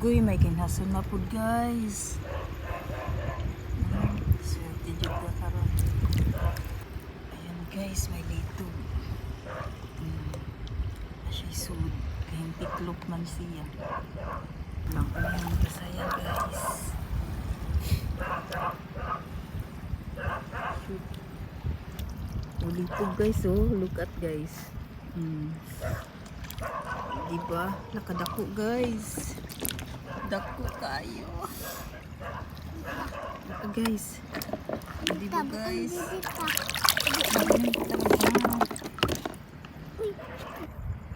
Agoy, may kinhason na po guys. Swerte dyan ka karon. Ayan guys, may lito. Hmm. Asya sud. Kayang tiklop man siya. Lang yung kasaya guys. Uli po guys oh. Look at guys. Hmm. Diba? Nakadako guys. Dako kayo. Dako guys. Diba guys? Dami talaga.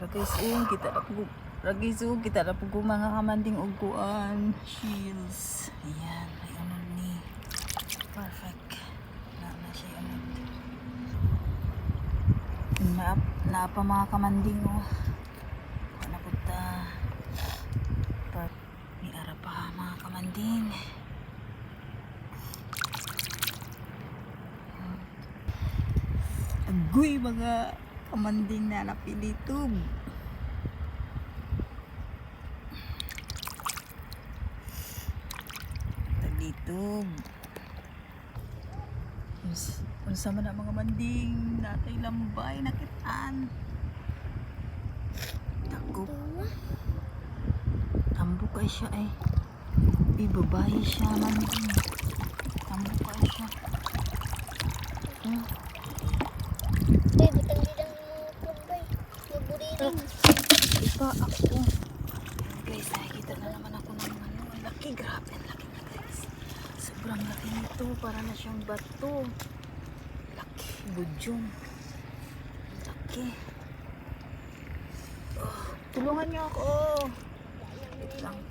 Ra guys, oh, kita na po. Ra guys, oh, kita na po mga kamanding uguan. Shields. Ayan, may ano ni. Perfect. Na na siya ano. Na, na pa mga kamanding, oh. Ano po ta? Per, ni ara pa mga kamanding. Agoy mga kamanding na napilitog. Talitog. Uns- Unsa man ang mga manding natay lambay nakitaan. Dako. Kay siya eh. Di babae siya man. Kay siya. Hmm. Bay, butang bilang mo bay. Maburiling. Ipa ako. Guys, nakikita na naman ako ng ano. Ang laki, grabe. Ang laki na guys. Sobrang laki nito. Para na siyang bato. Laki. Budyong. Laki. Oh, tulungan niyo ako. Ito lang.